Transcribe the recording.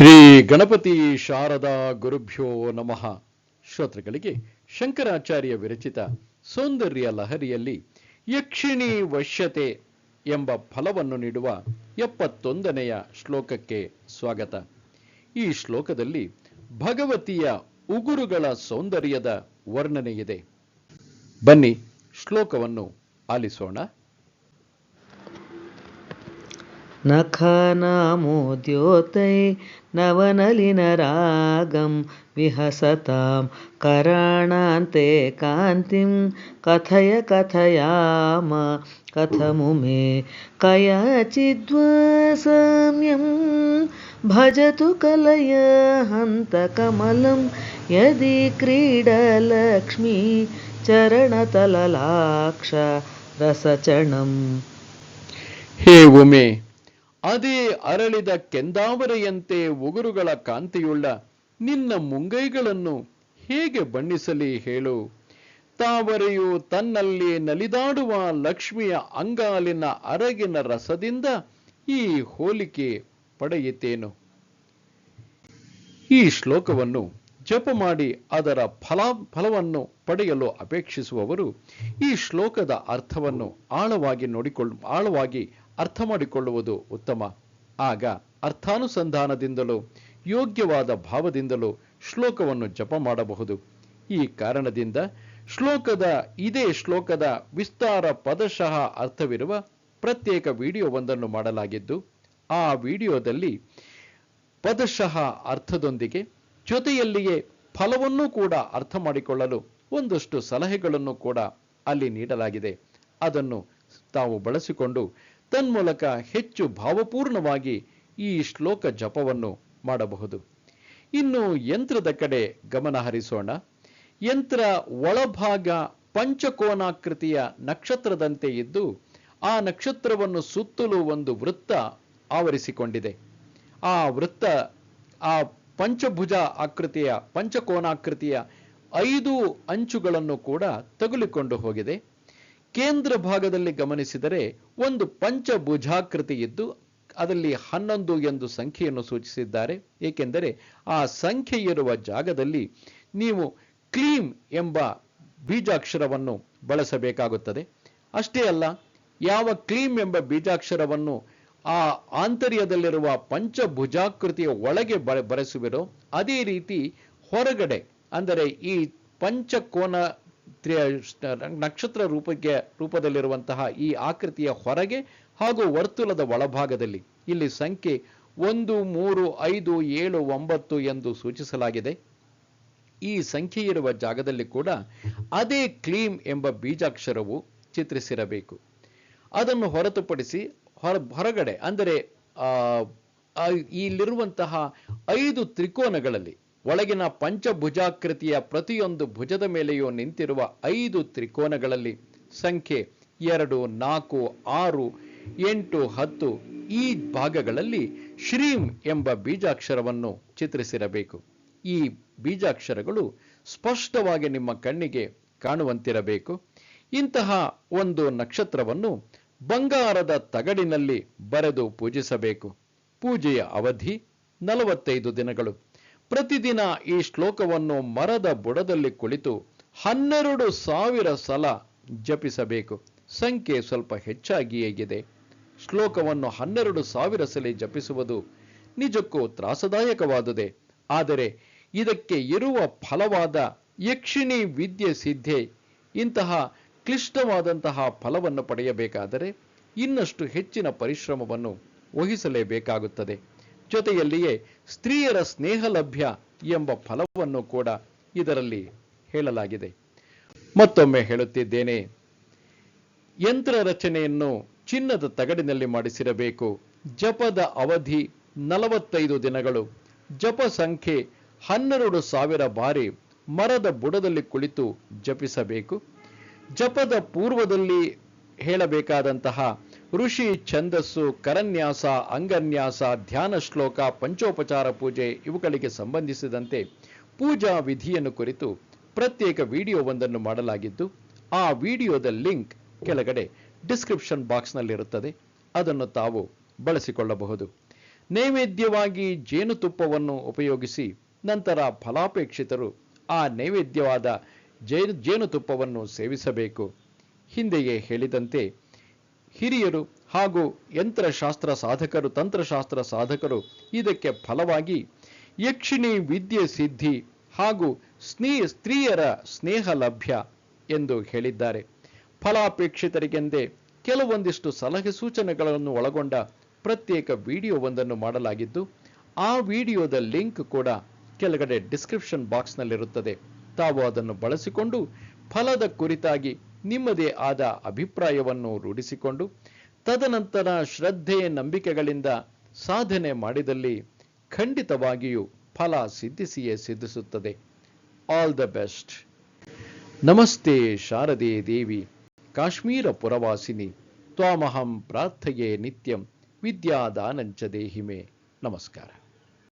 ಶ್ರೀ ಗಣಪತಿ ಶಾರದಾ ಗುರುಭ್ಯೋ ನಮಃ. ಶ್ರೋತೃಗಳಿಗೆ ಶಂಕರಾಚಾರ್ಯ ವಿರಚಿತ ಸೌಂದರ್ಯ ಲಹರಿಯಲ್ಲಿ ಯಕ್ಷಿಣಿ ವಶ್ಯತೆ ಎಂಬ ಫಲವನ್ನು ನೀಡುವ ಎಪ್ಪತ್ತೊಂದನೆಯ ಶ್ಲೋಕಕ್ಕೆ ಸ್ವಾಗತ. ಈ ಶ್ಲೋಕದಲ್ಲಿ ಭಗವತಿಯ ಉಗುರುಗಳ ಸೌಂದರ್ಯದ ವರ್ಣನೆಯಿದೆ. ಬನ್ನಿ ಶ್ಲೋಕವನ್ನು ಆಲಿಸೋಣ. नखनामोद्योतै नवनलिनरागं विहसतां कराणान्ते कान्तिं कथय कथयाम कथमु मे कयाचिद्वा साम्यं भजतु कलय हन्तकमलं यदि क्रीडलक्ष्मी चरणतललाक्ष हे उमे ಅದೇ ಅರಳಿದ ಕೆಂದಾವರೆಯಂತೆ ಉಗುರುಗಳ ಕಾಂತಿಯುಳ್ಳ ನಿನ್ನ ಮುಂಗೈಗಳನ್ನು ಹೇಗೆ ಬಣ್ಣಿಸಲಿ ಹೇಳು. ತಾವರೆಯು ತನ್ನಲ್ಲಿ ನಲಿದಾಡುವ ಲಕ್ಷ್ಮಿಯ ಅಂಗಾಲಿನ ಅರಗಿನ ರಸದಿಂದ ಈ ಹೋಲಿಕೆ ಪಡೆಯಿತೇನು. ಈ ಶ್ಲೋಕವನ್ನು ಜಪ ಮಾಡಿ ಅದರ ಫಲ, ಫಲವನ್ನು ಪಡೆಯಲು ಅಪೇಕ್ಷಿಸುವವರು ಈ ಶ್ಲೋಕದ ಅರ್ಥವನ್ನು ಆಳವಾಗಿ ನೋಡಿಕೊಳ್ಳ ಆಳವಾಗಿ ಅರ್ಥ ಮಾಡಿಕೊಳ್ಳುವುದು ಉತ್ತಮ. ಆಗ ಅರ್ಥಾನುಸಂಧಾನದಿಂದಲೂ, ಯೋಗ್ಯವಾದ ಭಾವದಿಂದಲೂ ಶ್ಲೋಕವನ್ನು ಜಪ ಮಾಡಬಹುದು. ಈ ಕಾರಣದಿಂದ ಶ್ಲೋಕದ ಇದೇ ಶ್ಲೋಕದ ವಿಸ್ತಾರ ಪದಶಃ ಅರ್ಥವಿರುವ ಪ್ರತ್ಯೇಕ ವಿಡಿಯೋವೊಂದನ್ನು ಮಾಡಲಾಗಿದ್ದು, ಆ ವಿಡಿಯೋದಲ್ಲಿ ಪದಶಃ ಅರ್ಥದೊಂದಿಗೆ ಜೊತೆಯಲ್ಲಿಯೇ ಫಲವನ್ನೂ ಕೂಡ ಅರ್ಥ ಮಾಡಿಕೊಳ್ಳಲು ಒಂದಷ್ಟು ಸಲಹೆಗಳನ್ನು ಕೂಡ ಅಲ್ಲಿ ನೀಡಲಾಗಿದೆ. ಅದನ್ನು ತಾವು ಬಳಸಿಕೊಂಡು ತನ್ಮೂಲಕ ಹೆಚ್ಚು ಭಾವಪೂರ್ಣವಾಗಿ ಈ ಶ್ಲೋಕ ಜಪವನ್ನು ಮಾಡಬಹುದು. ಇನ್ನು ಯಂತ್ರದ ಕಡೆ ಗಮನ ಹರಿಸೋಣ. ಯಂತ್ರ ಒಳಭಾಗ ಪಂಚಕೋನಾಕೃತಿಯ ನಕ್ಷತ್ರದಂತೆ ಇದ್ದು, ಆ ನಕ್ಷತ್ರವನ್ನು ಸುತ್ತಲೂ ಒಂದು ವೃತ್ತ ಆವರಿಸಿಕೊಂಡಿದೆ. ಆ ವೃತ್ತ, ಆ ಪಂಚಭುಜ ಆಕೃತಿಯ, ಪಂಚಕೋನಾಕೃತಿಯ ಐದು ಅಂಚುಗಳನ್ನು ಕೂಡ ತಗುಲಿಕೊಂಡು ಹೋಗಿದೆ. ಕೇಂದ್ರ ಭಾಗದಲ್ಲಿ ಗಮನಿಸಿದರೆ ಒಂದು ಪಂಚಭುಜಾಕೃತಿ ಇದ್ದು ಅದರಲ್ಲಿ ಹನ್ನೊಂದು ಎಂದು ಸಂಖ್ಯೆಯನ್ನು ಸೂಚಿಸಿದ್ದಾರೆ. ಏಕೆಂದರೆ ಆ ಸಂಖ್ಯೆ ಇರುವ ಜಾಗದಲ್ಲಿ ನೀವು ಕ್ಲೀಮ್ ಎಂಬ ಬೀಜಾಕ್ಷರವನ್ನು ಬಳಸಬೇಕಾಗುತ್ತದೆ. ಅಷ್ಟೇ ಅಲ್ಲ, ಯಾವ ಕ್ಲೀಮ್ ಎಂಬ ಬೀಜಾಕ್ಷರವನ್ನು ಆ ಆಂತರ್ಯದಲ್ಲಿರುವ ಪಂಚಭುಜಾಕೃತಿಯ ಒಳಗೆ ಬರೆಸುವಿರೋ, ಅದೇ ರೀತಿ ಹೊರಗಡೆ, ಅಂದರೆ ಈ ಪಂಚಕೋನ ನಕ್ಷತ್ರ ರೂಪಕ್ಕೆ, ರೂಪದಲ್ಲಿರುವಂತಹ ಈ ಆಕೃತಿಯ ಹೊರಗೆ ಹಾಗೂ ವರ್ತುಲದ ಒಳಭಾಗದಲ್ಲಿ. ಇಲ್ಲಿ ಸಂಖ್ಯೆ ಒಂದು, ಮೂರು, ಐದು, ಏಳು, ಒಂಬತ್ತು ಎಂದು ಸೂಚಿಸಲಾಗಿದೆ. ಈ ಸಂಖ್ಯೆ ಇರುವ ಜಾಗದಲ್ಲಿ ಕೂಡ ಅದೇ ಕ್ಲೀಮ್ ಎಂಬ ಬೀಜಾಕ್ಷರವು ಚಿತ್ರಿಸಿರಬೇಕು. ಅದನ್ನು ಹೊರತುಪಡಿಸಿ ಹೊರ, ಹೊರಗಡೆ ಅಂದರೆ ಇಲ್ಲಿರುವಂತಹ ಐದು ತ್ರಿಕೋನಗಳಲ್ಲಿ ಒಳಗಿನ ಪಂಚಭುಜಾಕೃತಿಯ ಪ್ರತಿಯೊಂದು ಭುಜದ ಮೇಲೆಯೂ ನಿಂತಿರುವ ಐದು ತ್ರಿಕೋನಗಳಲ್ಲಿ ಸಂಖ್ಯೆ ಎರಡು, ನಾಲ್ಕು, ಆರು, ಎಂಟು, ಹತ್ತು ಈ ಭಾಗಗಳಲ್ಲಿ ಶ್ರೀಂ ಎಂಬ ಬೀಜಾಕ್ಷರವನ್ನು ಚಿತ್ರಿಸಿರಬೇಕು. ಈ ಬೀಜಾಕ್ಷರಗಳು ಸ್ಪಷ್ಟವಾಗಿ ನಿಮ್ಮ ಕಣ್ಣಿಗೆ ಕಾಣುವಂತಿರಬೇಕು. ಇಂತಹ ಒಂದು ನಕ್ಷತ್ರವನ್ನು ಬಂಗಾರದ ತಗಡಿನಲ್ಲಿ ಬರೆದು ಪೂಜಿಸಬೇಕು. ಪೂಜೆಯ ಅವಧಿ ನಲವತ್ತೈದು ದಿನಗಳು. ಪ್ರತಿದಿನ ಈ ಶ್ಲೋಕವನ್ನು ಮರದ ಬುಡದಲ್ಲಿ ಕುಳಿತು ಹನ್ನೆರಡು ಸಾವಿರ ಸಲ ಜಪಿಸಬೇಕು. ಸಂಖ್ಯೆ ಸ್ವಲ್ಪ ಹೆಚ್ಚಾಗಿಯೇ ಇದೆ ಶ್ಲೋಕವನ್ನು ಹನ್ನೆರಡು ಸಾವಿರ ಸಲ ಜಪಿಸುವುದು ನಿಜಕ್ಕೂ ತ್ರಾಸದಾಯಕವಾದುದೆ. ಆದರೆ ಇದಕ್ಕೆ ಇರುವ ಫಲವಾದ ಯಕ್ಷಿಣಿ ವಿದ್ಯೆ ಸಿದ್ಧೆ ಇಂತಹ ಕ್ಲಿಷ್ಟವಾದಂತಹ ಫಲವನ್ನು ಪಡೆಯಬೇಕಾದರೆ ಇನ್ನಷ್ಟು ಹೆಚ್ಚಿನ ಪರಿಶ್ರಮವನ್ನು ವಹಿಸಲೇಬೇಕಾಗುತ್ತದೆ. ಜೊತೆಯಲ್ಲಿಯೇ ಸ್ತ್ರೀಯರ ಸ್ನೇಹ ಲಭ್ಯ ಎಂಬ ಫಲವನ್ನು ಕೂಡ ಇದರಲ್ಲಿ ಹೇಳಲಾಗಿದೆ. ಮತ್ತೊಮ್ಮೆ ಹೇಳುತ್ತಿದ್ದೇನೆ, ಯಂತ್ರ ರಚನೆಯನ್ನು ಚಿನ್ನದ ತಗಡಿನಲ್ಲಿ ಮಾಡಿಸಿರಬೇಕು. ಜಪದ ಅವಧಿ ನಲವತ್ತೈದು ದಿನಗಳು. ಜಪ ಸಂಖ್ಯೆ ಹನ್ನೆರಡು ಸಾವಿರ ಬಾರಿ ಮರದ ಬುಡದಲ್ಲಿ ಕುಳಿತು ಜಪಿಸಬೇಕು. ಜಪದ ಪೂರ್ವದಲ್ಲಿ ಹೇಳಬೇಕಾದಂತಹ ಋಷಿ ಛಂದಸ್ಸು, ಕರನ್ಯಾಸ, ಅಂಗನ್ಯಾಸ, ಧ್ಯಾನ ಶ್ಲೋಕ, ಪಂಚೋಪಚಾರ ಪೂಜೆ ಇವುಗಳಿಗೆ ಸಂಬಂಧಿಸಿದಂತೆ ಪೂಜಾ ವಿಧಿಯನ್ನು ಕುರಿತು ಪ್ರತ್ಯೇಕ ವಿಡಿಯೋವೊಂದನ್ನು ಮಾಡಲಾಗಿದ್ದು, ಆ ವಿಡಿಯೋದ ಲಿಂಕ್ ಕೆಳಗಡೆ ಡಿಸ್ಕ್ರಿಪ್ಷನ್ ಬಾಕ್ಸ್ನಲ್ಲಿರುತ್ತದೆ. ಅದನ್ನು ತಾವು ಬಳಸಿಕೊಳ್ಳಬಹುದು. ನೈವೇದ್ಯವಾಗಿ ಜೇನುತುಪ್ಪವನ್ನು ಉಪಯೋಗಿಸಿ ನಂತರ ಫಲಾಪೇಕ್ಷಿತರು ಆ ನೈವೇದ್ಯವಾದ ಜೇನು ಜೇನುತುಪ್ಪವನ್ನು ಸೇವಿಸಬೇಕು. ಹಿಂದೆಯೇ ಹೇಳಿದಂತೆ ಹಿರಿಯರು ಹಾಗೂ ಯಂತ್ರಶಾಸ್ತ್ರ ಸಾಧಕರು, ತಂತ್ರಶಾಸ್ತ್ರ ಸಾಧಕರು ಇದಕ್ಕೆ ಫಲವಾಗಿ ಯಕ್ಷಿಣಿ ವಿದ್ಯೆ ಸಿದ್ಧಿ ಹಾಗೂ ಸ್ನೇ, ಸ್ತ್ರೀಯರ ಸ್ನೇಹ ಲಭ್ಯ ಎಂದು ಹೇಳಿದ್ದಾರೆ. ಫಲಾಪೇಕ್ಷಿತರಿಗೆಂದೇ ಕೆಲವೊಂದಿಷ್ಟು ಸಲಹೆ ಸೂಚನೆಗಳನ್ನು ಒಳಗೊಂಡ ಪ್ರತ್ಯೇಕ ವಿಡಿಯೋವೊಂದನ್ನು ಮಾಡಲಾಗಿದ್ದು, ಆ ವಿಡಿಯೋದ ಲಿಂಕ್ ಕೂಡ ಕೆಳಗಡೆ ಡಿಸ್ಕ್ರಿಪ್ಷನ್ ಬಾಕ್ಸ್ನಲ್ಲಿರುತ್ತದೆ. ತಾವು ಅದನ್ನು ಬಳಸಿಕೊಂಡು ಫಲದ ಕುರಿತಾಗಿ ನಿಮ್ಮದೇ ಆದ ಅಭಿಪ್ರಾಯವನ್ನು ರೂಢಿಸಿಕೊಂಡು ತದನಂತರ ಶ್ರದ್ಧೆ ನಂಬಿಕೆಗಳಿಂದ ಸಾಧನೆ ಮಾಡಿದಲ್ಲಿ ಖಂಡಿತವಾಗಿಯೂ ಫಲ ಸಿದ್ಧಿಸಿಯೇ ಸಿದ್ಧಿಸುತ್ತದೆ. ಆಲ್ ದ ಬೆಸ್ಟ್ ನಮಸ್ತೆ ಶಾರದೆ ದೇವಿ. ಕಾಶ್ಮೀರ ಪುರವಾಸಿನಿ. ತ್ವಾಮಹಂ ಪ್ರಾರ್ಥಯೇ ನಿತ್ಯಂ. ವಿದ್ಯಾದಾನಂಚ ದೇಹಿಮೆ. ನಮಸ್ಕಾರ.